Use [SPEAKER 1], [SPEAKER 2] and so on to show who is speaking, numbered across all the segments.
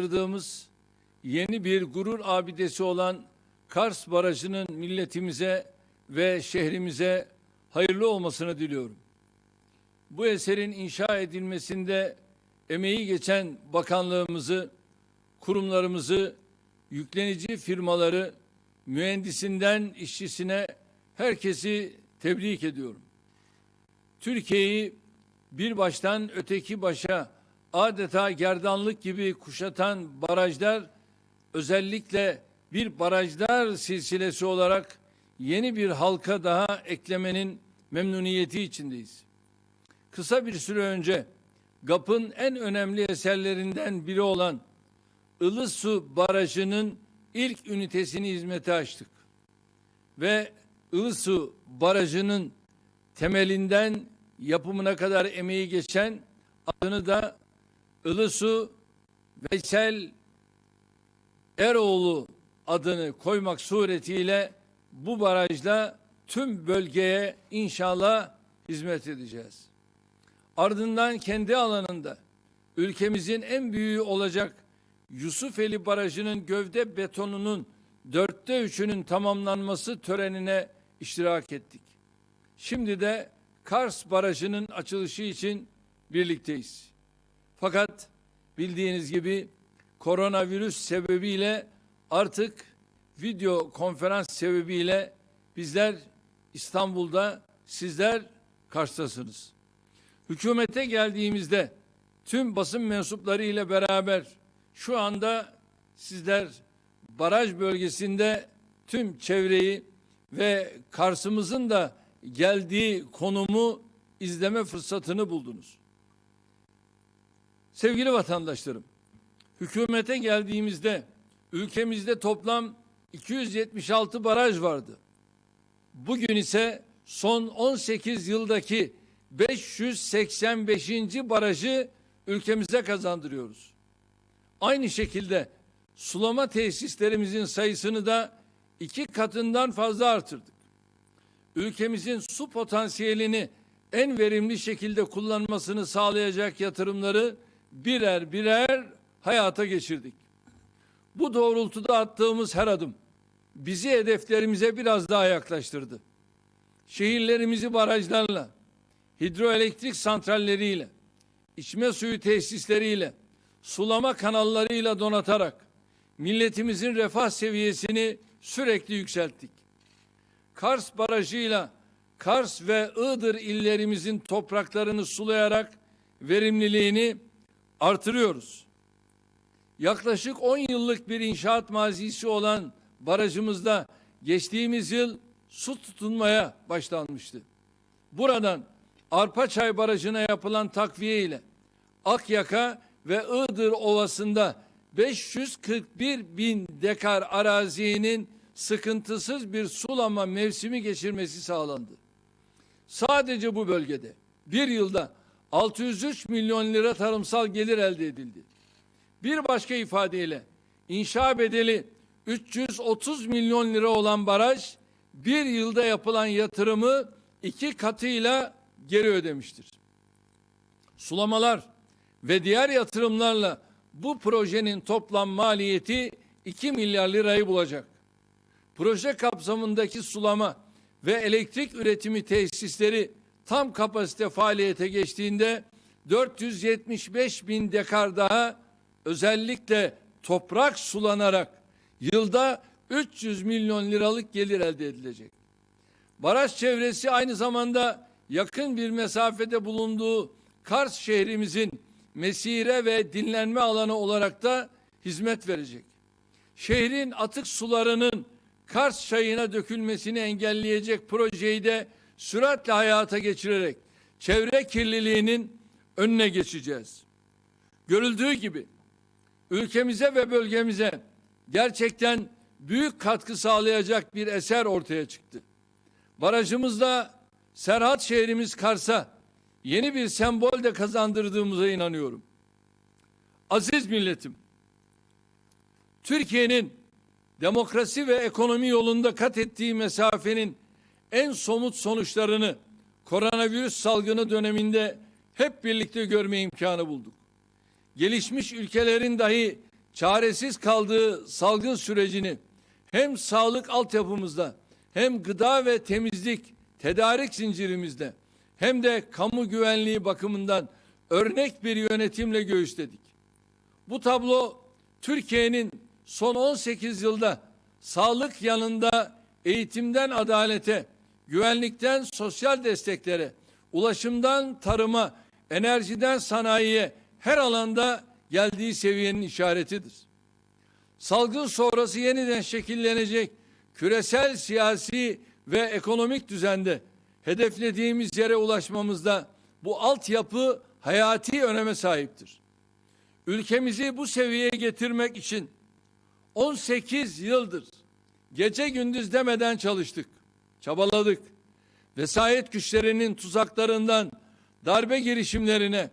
[SPEAKER 1] yaptırdığımız yeni bir gurur abidesi olan Kars Barajı'nın milletimize ve şehrimize hayırlı olmasını diliyorum. Bu eserin inşa edilmesinde emeği geçen bakanlığımızı, kurumlarımızı, yüklenici firmaları, mühendisinden işçisine herkesi tebrik ediyorum. Türkiye'yi bir baştan öteki başa adeta gerdanlık gibi kuşatan barajlar özellikle bir barajlar silsilesi olarak yeni bir halka daha eklemenin memnuniyeti içindeyiz. Kısa bir süre önce GAP'ın en önemli eserlerinden biri olan Ilısu Barajı'nın ilk ünitesini hizmete açtık. Ve Ilısu Barajı'nın temelinden yapımına kadar emeği geçen adını da Ilısu Veysel Eroğlu adını koymak suretiyle bu barajla tüm bölgeye inşallah hizmet edeceğiz. Ardından kendi alanında ülkemizin en büyüğü olacak Yusufeli Barajı'nın gövde betonunun dörtte üçünün tamamlanması törenine iştirak ettik. Şimdi de Kars Barajı'nın açılışı için birlikteyiz. Fakat bildiğiniz gibi koronavirüs sebebiyle artık video konferans sebebiyle bizler İstanbul'da, sizler Kars'tasınız. Hükümete geldiğimizde tüm basın mensupları ile beraber şu anda sizler baraj bölgesinde tüm çevreyi ve Kars'ımızın da geldiği konumu izleme fırsatını buldunuz. Sevgili vatandaşlarım, hükümete geldiğimizde ülkemizde toplam 276 baraj vardı. Bugün ise son 18 yıldaki 585. barajı ülkemize kazandırıyoruz. Aynı şekilde sulama tesislerimizin sayısını da iki katından fazla artırdık. Ülkemizin su potansiyelini en verimli şekilde kullanmasını sağlayacak yatırımları birer birer hayata geçirdik. Bu doğrultuda attığımız her adım bizi hedeflerimize biraz daha yaklaştırdı. Şehirlerimizi barajlarla, hidroelektrik santralleriyle, içme suyu tesisleriyle, sulama kanallarıyla donatarak milletimizin refah seviyesini sürekli yükselttik. Kars Barajı'yla Kars ve Iğdır illerimizin topraklarını sulayarak verimliliğini artırıyoruz. Yaklaşık 10 yıllık bir inşaat mazisi olan barajımızda geçtiğimiz yıl su tutunmaya başlanmıştı. Buradan Arpaçay Barajı'na yapılan takviye ile Akyaka ve Iğdır Ovası'nda 541 bin dekar arazinin sıkıntısız bir sulama mevsimi geçirmesi sağlandı. Sadece bu bölgede bir yılda 603 milyon lira tarımsal gelir elde edildi. Bir başka ifadeyle inşa bedeli 330 milyon lira olan baraj bir yılda yapılan yatırımı iki katıyla geri ödemiştir. Sulamalar ve diğer yatırımlarla bu projenin toplam maliyeti 2 milyar lirayı bulacak. Proje kapsamındaki sulama ve elektrik üretimi tesisleri tam kapasite faaliyete geçtiğinde 475 bin dekar daha özellikle toprak sulanarak yılda 300 milyon liralık gelir elde edilecek. Baraj çevresi aynı zamanda yakın bir mesafede bulunduğu Kars şehrimizin mesire ve dinlenme alanı olarak da hizmet verecek. Şehrin atık sularının Kars çayına dökülmesini engelleyecek projeyi de süratle hayata geçirerek çevre kirliliğinin önüne geçeceğiz. Görüldüğü gibi ülkemize ve bölgemize gerçekten büyük katkı sağlayacak bir eser ortaya çıktı. Barajımızda Serhat şehrimiz Kars'a yeni bir sembol de kazandırdığımıza inanıyorum. Aziz milletim, Türkiye'nin demokrasi ve ekonomi yolunda kat ettiği mesafenin en somut sonuçlarını koronavirüs salgını döneminde hep birlikte görme imkanı bulduk. Gelişmiş ülkelerin dahi çaresiz kaldığı salgın sürecini hem sağlık altyapımızda hem gıda ve temizlik tedarik zincirimizde hem de kamu güvenliği bakımından örnek bir yönetimle göğüsledik. Bu tablo Türkiye'nin son 18 yılda sağlık yanında eğitimden adalete, güvenlikten sosyal desteklere, ulaşımdan tarıma, enerjiden sanayiye her alanda geldiği seviyenin işaretidir. Salgın sonrası yeniden şekillenecek küresel siyasi ve ekonomik düzende hedeflediğimiz yere ulaşmamızda bu altyapı hayati öneme sahiptir. Ülkemizi bu seviyeye getirmek için 18 yıldır gece gündüz demeden çalıştık, çabaladık. Vesayet güçlerinin tuzaklarından darbe girişimlerine,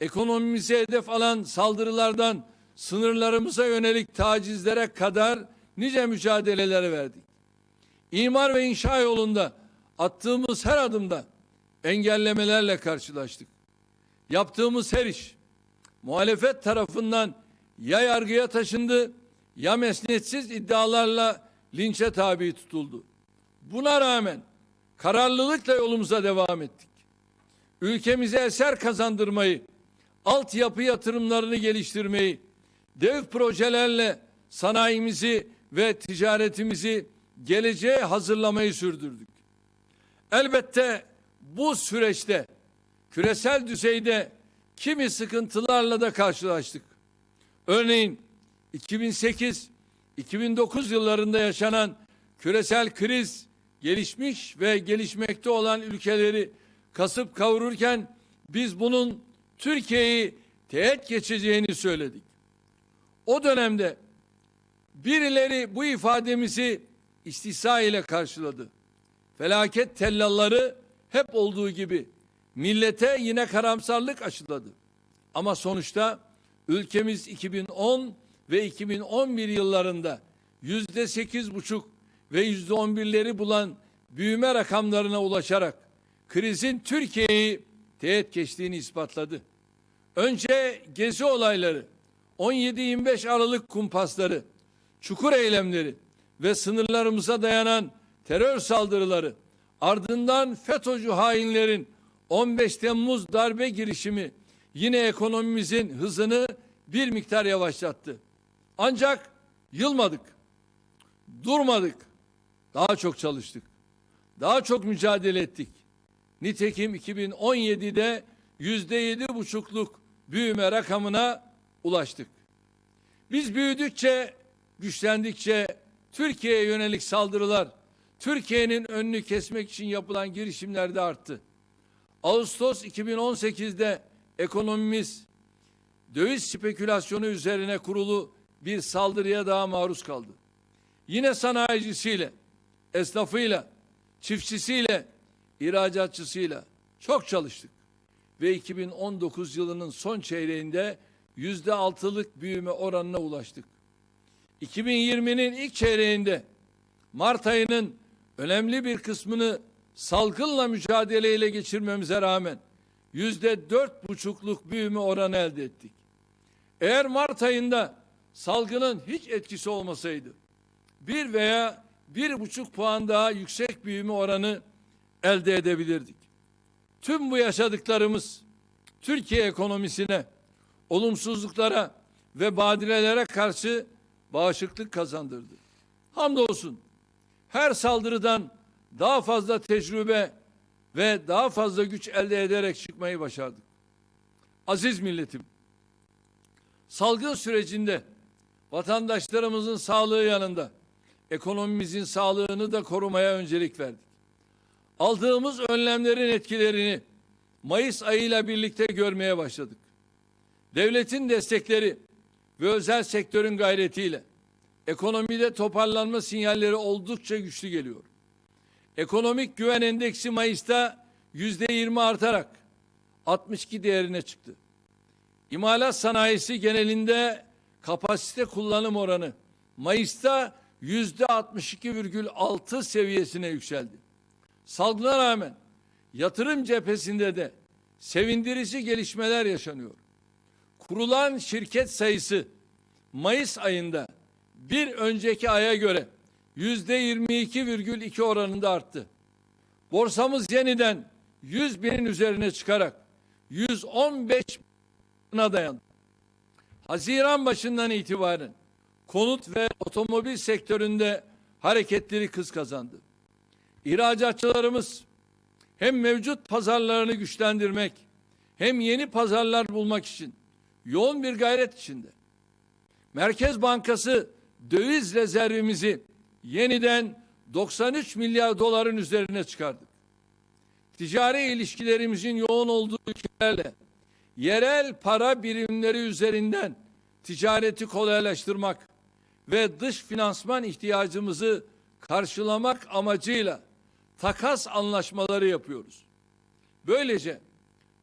[SPEAKER 1] ekonomimize hedef alan saldırılardan sınırlarımıza yönelik tacizlere kadar nice mücadeleler verdik. İmar ve inşa yolunda attığımız her adımda engellemelerle karşılaştık. Yaptığımız her iş muhalefet tarafından ya yargıya taşındı ya mesnetsiz iddialarla linçe tabi tutuldu. Buna rağmen kararlılıkla yolumuza devam ettik. Ülkemize eser kazandırmayı, altyapı yatırımlarını geliştirmeyi, dev projelerle sanayimizi ve ticaretimizi geleceğe hazırlamayı sürdürdük. Elbette bu süreçte küresel düzeyde kimi sıkıntılarla da karşılaştık. Örneğin 2008-2009 yıllarında yaşanan küresel kriz gelişmiş ve gelişmekte olan ülkeleri kasıp kavururken biz bunun Türkiye'yi teğet geçeceğini söyledik. O dönemde birileri bu ifademizi istihsa ile karşıladı. Felaket tellalları hep olduğu gibi millete yine karamsarlık aşıladı. Ama sonuçta ülkemiz 2010 ve 2011 yıllarında yüzde sekiz buçuk ve yüzde on birleri bulan büyüme rakamlarına ulaşarak krizin Türkiye'yi teğet geçtiğini ispatladı. Önce gezi olayları, 17-25 Aralık kumpasları, çukur eylemleri ve sınırlarımıza dayanan terör saldırıları, ardından FETÖ'cü hainlerin 15 Temmuz darbe girişimi yine ekonomimizin hızını bir miktar yavaşlattı. Ancak yılmadık, durmadık, daha çok çalıştık, daha çok mücadele ettik. Nitekim 2017'de yüzde yedi buçukluk büyüme rakamına ulaştık. Biz büyüdükçe, güçlendikçe Türkiye'ye yönelik saldırılar, Türkiye'nin önünü kesmek için yapılan girişimler de arttı. Ağustos 2018'de ekonomimiz döviz spekülasyonu üzerine kurulu bir saldırıya daha maruz kaldı. Yine sanayicisiyle, esnafıyla, çiftçisiyle, ihracatçısıyla çok çalıştık. Ve 2019 yılının son çeyreğinde yüzde altılık büyüme oranına ulaştık. 2020'nin ilk çeyreğinde Mart ayının önemli bir kısmını salgınla mücadeleyle geçirmemize rağmen yüzde dört buçukluk büyüme oranı elde ettik. Eğer Mart ayında salgının hiç etkisi olmasaydı bir veya bir buçuk puan daha yüksek büyüme oranı elde edebilirdik. Tüm bu yaşadıklarımız Türkiye ekonomisine, olumsuzluklara ve badirelere karşı bağışıklık kazandırdı. Hamdolsun her saldırıdan daha fazla tecrübe ve daha fazla güç elde ederek çıkmayı başardık. Aziz milletim, salgın sürecinde vatandaşlarımızın sağlığı yanında ekonomimizin sağlığını da korumaya öncelik verdik. Aldığımız önlemlerin etkilerini Mayıs ayıyla birlikte görmeye başladık. Devletin destekleri ve özel sektörün gayretiyle ekonomide toparlanma sinyalleri oldukça güçlü geliyor. Ekonomik güven endeksi Mayıs'ta yüzde yirmi artarak 62 değerine çıktı. İmalat sanayisi genelinde kapasite kullanım oranı Mayıs'ta yüzde 62,6 seviyesine yükseldi. Salgına rağmen yatırım cephesinde de sevindirici gelişmeler yaşanıyor. Kurulan şirket sayısı Mayıs ayında bir önceki aya göre yüzde 22,2 oranında arttı. Borsamız yeniden 100 binin üzerine çıkarak 115 bina dayandı. Haziran başından itibaren konut ve otomobil sektöründe hareketleri kız kazandı. İhracatçılarımız hem mevcut pazarlarını güçlendirmek hem yeni pazarlar bulmak için yoğun bir gayret içinde. Merkez Bankası döviz rezervimizi yeniden 93 milyar doların üzerine çıkardık. Ticari ilişkilerimizin yoğun olduğu ülkelerle yerel para birimleri üzerinden ticareti kolaylaştırmak ve dış finansman ihtiyacımızı karşılamak amacıyla takas anlaşmaları yapıyoruz. Böylece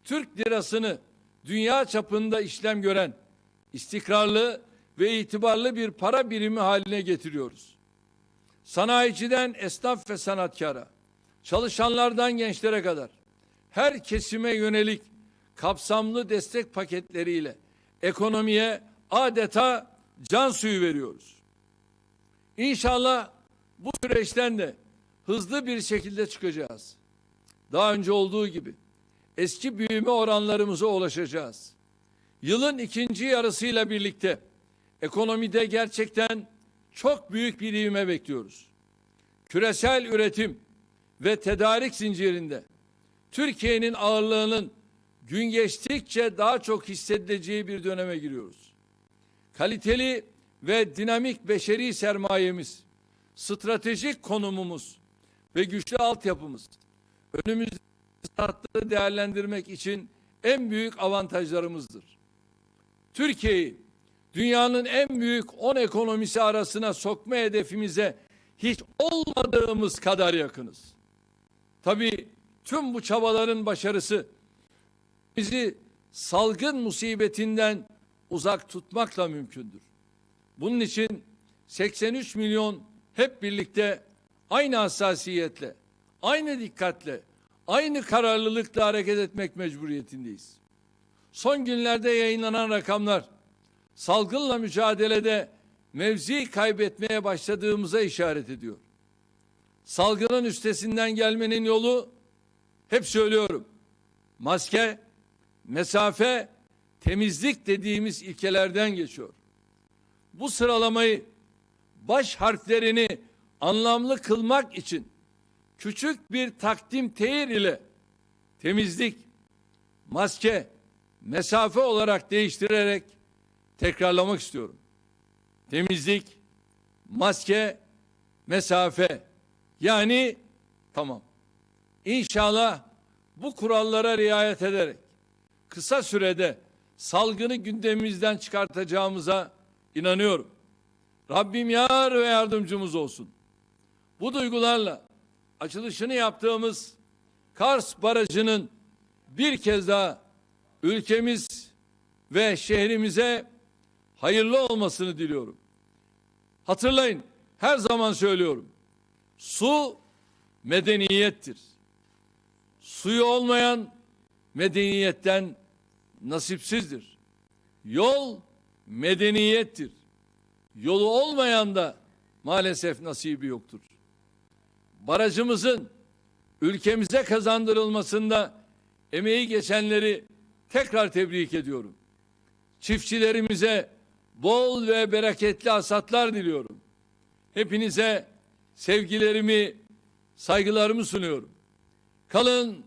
[SPEAKER 1] Türk lirasını dünya çapında işlem gören istikrarlı ve itibarlı bir para birimi haline getiriyoruz. Sanayiciden esnaf ve sanatkara, çalışanlardan gençlere kadar her kesime yönelik kapsamlı destek paketleriyle ekonomiye adeta can suyu veriyoruz. İnşallah bu süreçten de hızlı bir şekilde çıkacağız. Daha önce olduğu gibi eski büyüme oranlarımıza ulaşacağız. Yılın ikinci yarısıyla birlikte ekonomide gerçekten çok büyük bir ivme bekliyoruz. Küresel üretim ve tedarik zincirinde Türkiye'nin ağırlığının gün geçtikçe daha çok hissedileceği bir döneme giriyoruz. Kaliteli ve dinamik beşeri sermayemiz, stratejik konumumuz ve güçlü altyapımız önümüzdeki fırsatları değerlendirmek için en büyük avantajlarımızdır. Türkiye'yi dünyanın en büyük 10 ekonomisi arasına sokma hedefimize hiç olmadığımız kadar yakınız. Tabii tüm bu çabaların başarısı bizi salgın musibetinden uzak tutmakla mümkündür. Bunun için 83 milyon hep birlikte aynı hassasiyetle, aynı dikkatle, aynı kararlılıkla hareket etmek mecburiyetindeyiz. Son günlerde yayınlanan rakamlar salgınla mücadelede mevzi kaybetmeye başladığımıza işaret ediyor. Salgının üstesinden gelmenin yolu hep söylüyorum. Maske, mesafe, temizlik dediğimiz ilkelerden geçiyor. Bu sıralamayı baş harflerini anlamlı kılmak için küçük bir takdim tehir ile temizlik, maske, mesafe olarak değiştirerek tekrarlamak istiyorum. Temizlik, maske, mesafe. Yani tamam. İnşallah bu kurallara riayet ederek kısa sürede salgını gündemimizden çıkartacağımıza inanıyorum. Rabbim yar ve yardımcımız olsun. Bu duygularla açılışını yaptığımız Kars Barajı'nın bir kez daha ülkemiz ve şehrimize hayırlı olmasını diliyorum. Hatırlayın, her zaman söylüyorum. Su medeniyettir. Suyu olmayan medeniyetten nasipsizdir. Yol medeniyettir. Yolu olmayan da maalesef nasibi yoktur. Barajımızın ülkemize kazandırılmasında emeği geçenleri tekrar tebrik ediyorum. Çiftçilerimize bol ve bereketli hasatlar diliyorum. Hepinize sevgilerimi, saygılarımı sunuyorum. Kalın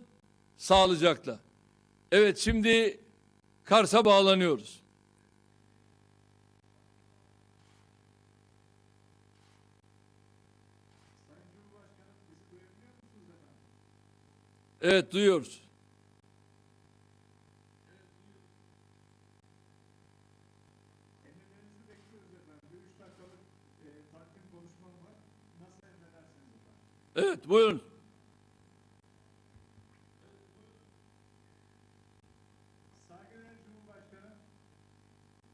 [SPEAKER 1] sağlıcakla. Evet şimdi Kars'a bağlanıyoruz. Evet duyuyoruz.
[SPEAKER 2] Emirlerinizi bekliyoruz efendim. Bir üç dakikalık e, takdim konuşmam var. Nasıl emredersiniz efendim?
[SPEAKER 1] Evet buyurun.
[SPEAKER 2] Saygıdeğer Cumhurbaşkanı,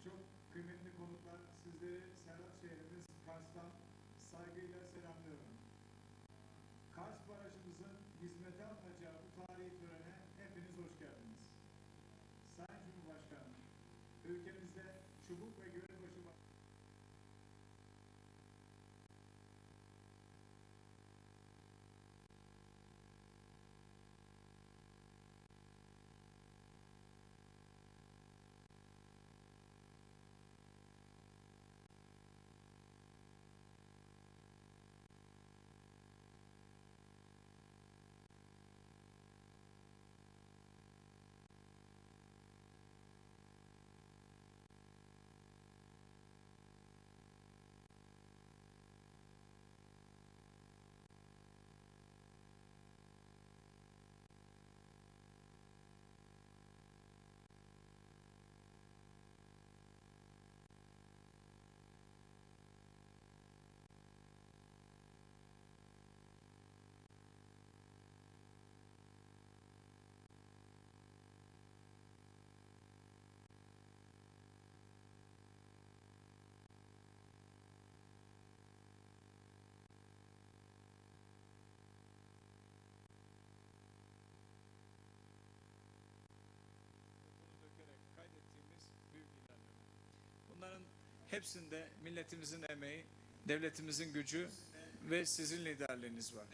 [SPEAKER 2] çok kıymetli konuklar, sizleri Serhat şehrimiz Kars'tan saygıyla selamlıyorum. Kars Barajımızın hizmete alınacağı bu tarihi törene hepiniz hoş geldiniz. Sayın Cumhurbaşkanı, ülkemizde çubuk ve
[SPEAKER 3] Bunların hepsinde milletimizin emeği, devletimizin gücü ve sizin liderliğiniz var.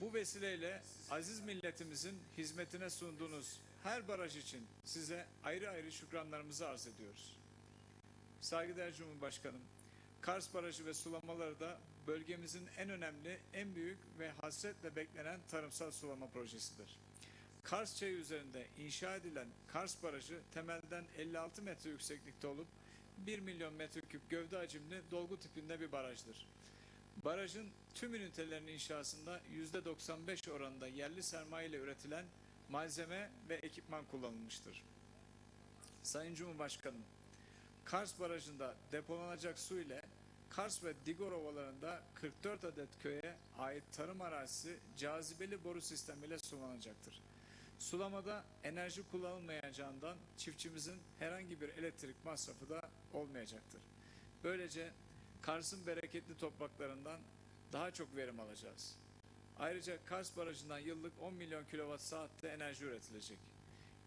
[SPEAKER 3] Bu vesileyle aziz milletimizin hizmetine sunduğunuz her baraj için size ayrı ayrı şükranlarımızı arz ediyoruz. Saygıdeğer Cumhurbaşkanım, Kars Barajı ve sulamaları da bölgemizin en önemli, en büyük ve hasretle beklenen tarımsal sulama projesidir. Kars Çayı üzerinde inşa edilen Kars Barajı temelden 56 metre yükseklikte olup 1 milyon metreküp gövde hacimli dolgu tipinde bir barajdır. Barajın tüm ünitelerinin inşasında %95 oranında yerli sermaye ile üretilen malzeme ve ekipman kullanılmıştır. Sayın Cumhurbaşkanım, Kars Barajı'nda depolanacak su ile Kars ve Digor ovalarında 44 adet köye ait tarım arazisi cazibeli boru sistemiyle sulanacaktır. Sulamada enerji kullanılmayacağından çiftçimizin herhangi bir elektrik masrafı da olmayacaktır. Böylece Kars'ın bereketli topraklarından daha çok verim alacağız. Ayrıca Kars Barajı'ndan yıllık 10 milyon kilowatt saatte enerji üretilecek.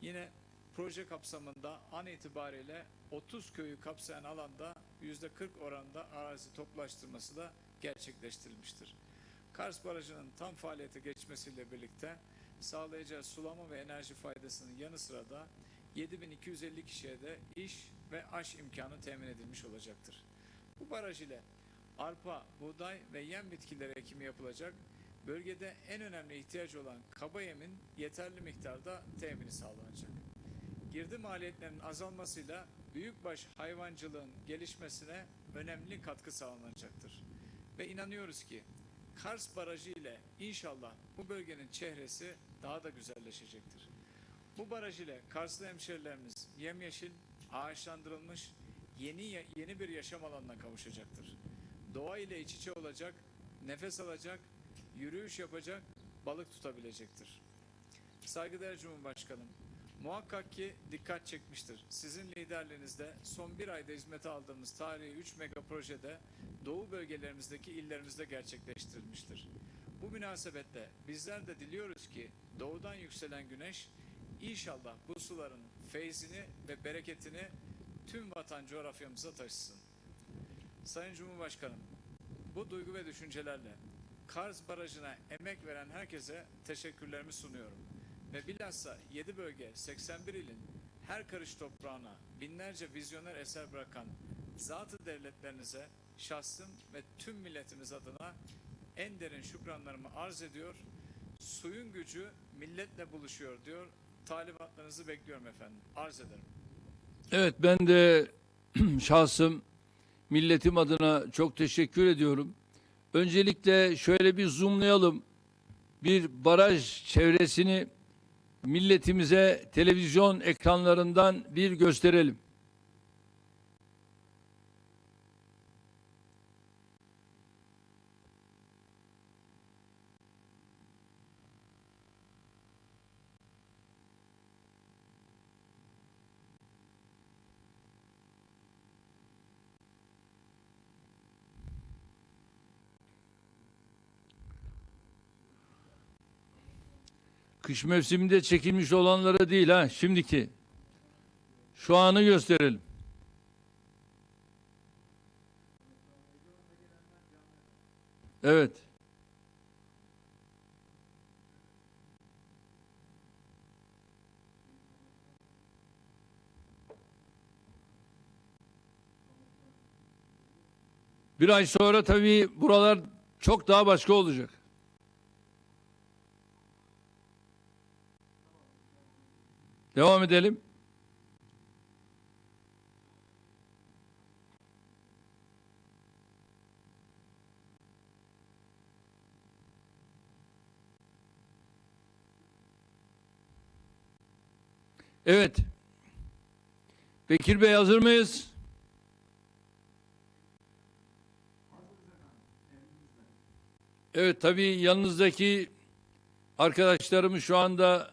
[SPEAKER 3] Yine proje kapsamında an itibariyle 30 köyü kapsayan alanda %40 oranında arazi toplaştırması da gerçekleştirilmiştir. Kars Barajı'nın tam faaliyete geçmesiyle birlikte sağlayacağı sulama ve enerji faydasının yanı sıra da 7250 kişiye de iş ve aş imkanı temin edilmiş olacaktır. Bu baraj ile arpa, buğday ve yem bitkileri ekimi yapılacak. Bölgede en önemli ihtiyaç olan kaba yemin yeterli miktarda temini sağlanacak. Girdi maliyetlerinin azalmasıyla büyükbaş hayvancılığın gelişmesine önemli katkı sağlanacaktır. Ve inanıyoruz ki Kars Barajı ile inşallah bu bölgenin çehresi daha da güzelleşecektir. Bu baraj ile Karslı hemşerilerimiz yemyeşil, ağaçlandırılmış yeni yeni bir yaşam alanına kavuşacaktır. Doğa ile iç içe olacak, nefes alacak, yürüyüş yapacak, balık tutabilecektir. Saygıdeğer Cumhurbaşkanım, muhakkak ki dikkat çekmiştir. Sizin liderliğinizde son bir ayda hizmete aldığımız tarihi 3 mega projede Doğu bölgelerimizdeki illerimizde gerçekleştirilmiştir. Bu münasebetle bizler de diliyoruz ki doğudan yükselen güneş inşallah bu suların feyzini ve bereketini tüm vatan coğrafyamıza taşısın. Sayın Cumhurbaşkanım, bu duygu ve düşüncelerle Kars Barajı'na emek veren herkese teşekkürlerimi sunuyorum. Ve bilhassa 7 bölge 81 ilin her karış toprağına binlerce vizyoner eser bırakan zatı devletlerinize şahsım ve tüm milletimiz adına en derin şükranlarımı arz ediyor. Suyun gücü milletle buluşuyor diyor. Talimatlarınızı bekliyorum efendim. Arz ederim.
[SPEAKER 1] Evet ben de şahsım milletim adına çok teşekkür ediyorum. Öncelikle şöyle bir zoomlayalım. Bir baraj çevresini milletimize televizyon ekranlarından bir gösterelim. Kış mevsiminde çekilmiş olanları değil ha şimdiki. Şu anı gösterelim. Evet. Bir ay sonra tabii buralar çok daha başka olacak. Devam edelim. Evet. Bekir Bey hazır mıyız? Evet tabii yanınızdaki arkadaşlarımı şu anda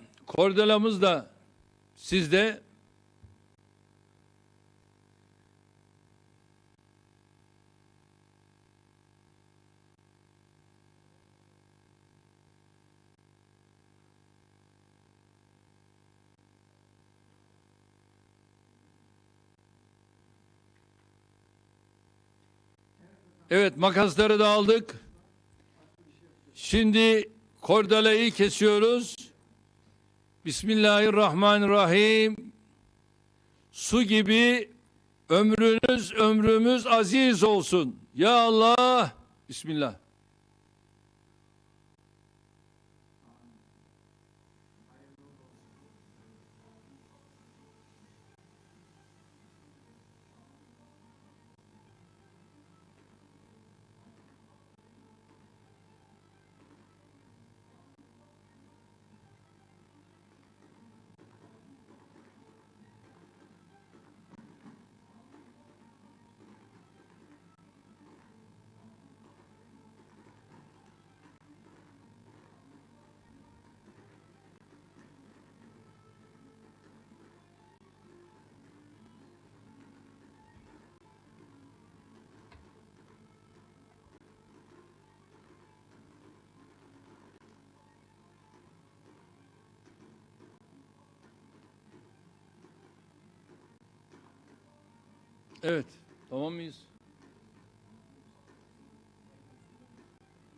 [SPEAKER 1] kordelamız da sizde. Evet makasları da aldık. Şimdi kordelayı kesiyoruz. Bismillahirrahmanirrahim. Su gibi ömrünüz ömrümüz aziz olsun. Ya Allah. Bismillah. Evet. Tamam mıyız?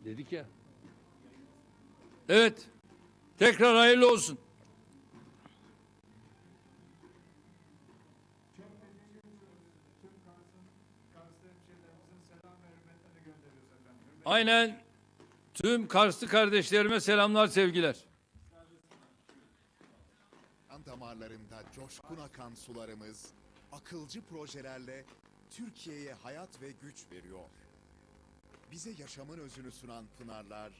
[SPEAKER 1] Dedik ya. Evet. Tekrar hayırlı olsun. Aynen tüm Karslı kardeşlerime selamlar sevgiler.
[SPEAKER 4] Kan damarlarında coşkun akan sularımız akılcı projelerle Türkiye'ye hayat ve güç veriyor. Bize yaşamın özünü sunan pınarlar